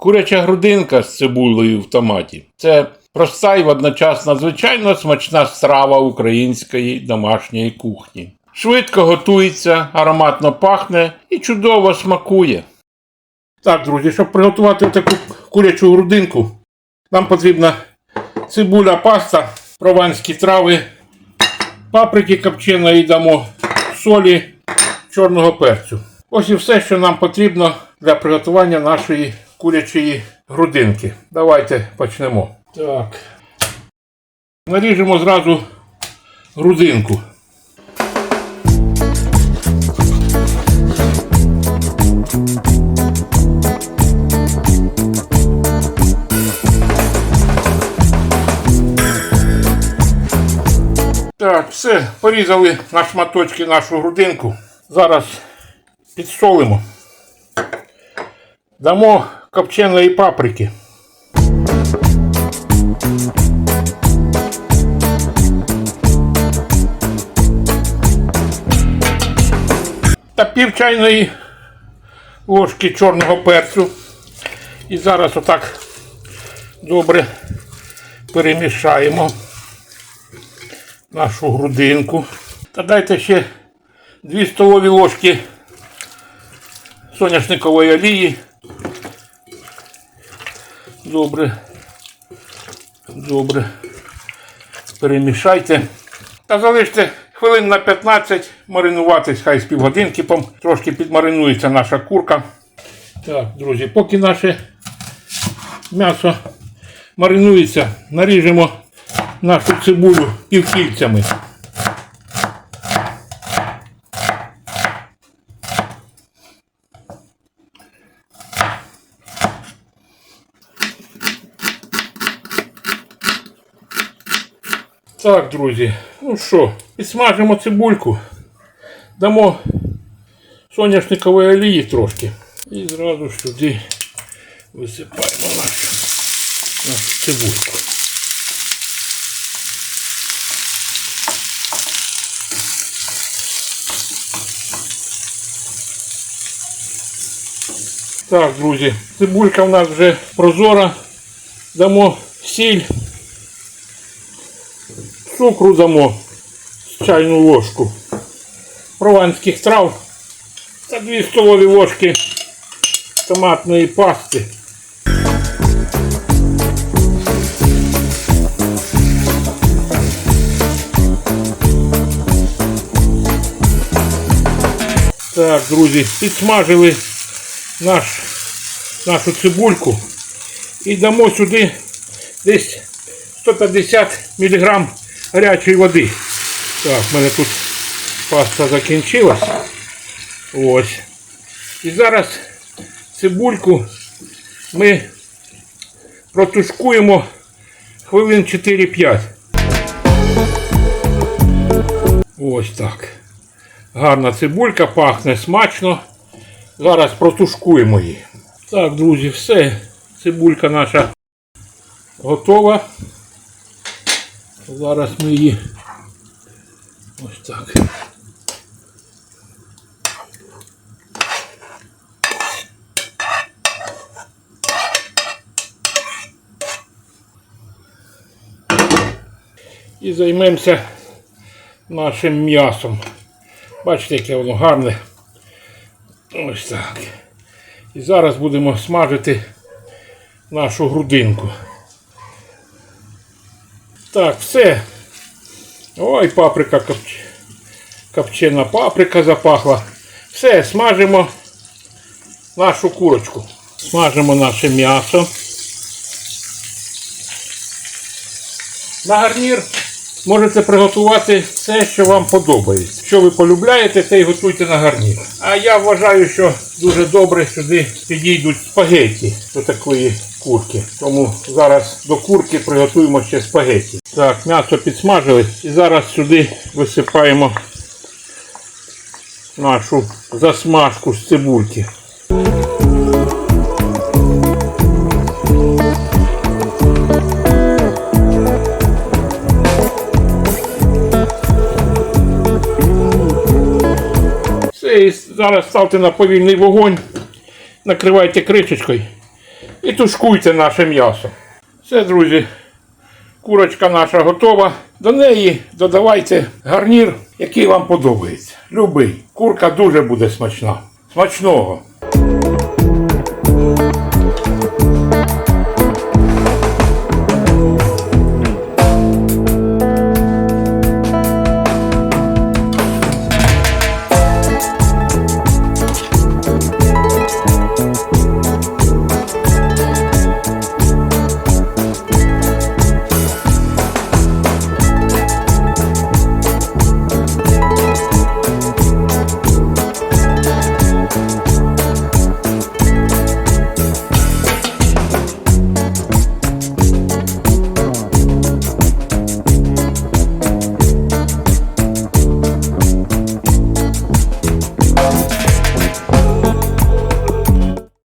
Куряча грудинка з цибулею в томаті це проста і водночас надзвичайно смачна страва української домашньої кухні. Швидко готується, ароматно пахне і чудово смакує. Так, друзі, щоб приготувати таку курячу грудинку, нам потрібна цибуля, паста, прованські трави, паприки копченої дамо, солі, чорного перцю. Ось і все, що нам потрібно для приготування нашої курячої грудинки. Давайте почнемо. Так. Наріжемо зразу грудинку. Так, все, порізали на шматочки нашу грудинку. Зараз підсолимо. Дамо копченої паприки. Та пів чайної ложки чорного перцю. І зараз отак добре перемішаємо нашу грудинку. Та дайте ще 2 столові ложки соняшникової олії. Добре. Добре. Перемішайте. Та залиште хвилин на 15 маринуватись, хай з півгодинки, трошки підмаринується наша курка. Так, друзі, поки наше м'ясо маринується, наріжемо нашу цибулю півкільцями. Так, друзі, ну що, підсмажимо цибульку, дамо соняшникової олії трошки. І зразу ж сюди висипаємо нашу, нашу цибульку. Так, друзі, цибулька в нас вже прозора. Дамо сіль, Цукру дамо чайну ложку. Прованських трав. Та 2 столові ложки томатної пасти. Так, друзі, підсмажили наш, нашу цибульку. І дамо сюди десь 150 мг гарячої води. Так, в мене тут паста закінчилась. Ось. І зараз цибульку ми протушкуємо хвилин 4-5. Ось так. Гарна цибулька, пахне смачно. Зараз протушкуємо її. Так, друзі, все. Цибулька наша готова. Зараз ми її ось так. І займемося нашим м'ясом. Бачите, яке воно гарне. Ось так. І зараз будемо смажити нашу грудинку. Так, все. Ой, паприка копч... копчена паприка запахла. Все, смажимо нашу курочку. Смажимо наше м'ясо. На гарнір можете приготувати все, що вам подобається. Що ви полюбляєте, те й готуйте на гарнір. А я вважаю, що дуже добре сюди підійдуть спагетті до такої курки. Тому зараз до курки приготуємо ще спагетті. Так, м'ясо підсмажили і зараз сюди висипаємо нашу засмажку з цибульки. Все, і зараз ставте на повільний вогонь, накривайте кришечкою і тушкуйте наше м'ясо. Все, друзі, курочка наша готова. До неї додавайте гарнір, який вам подобається. Любий. Курка дуже буде смачна. Смачного!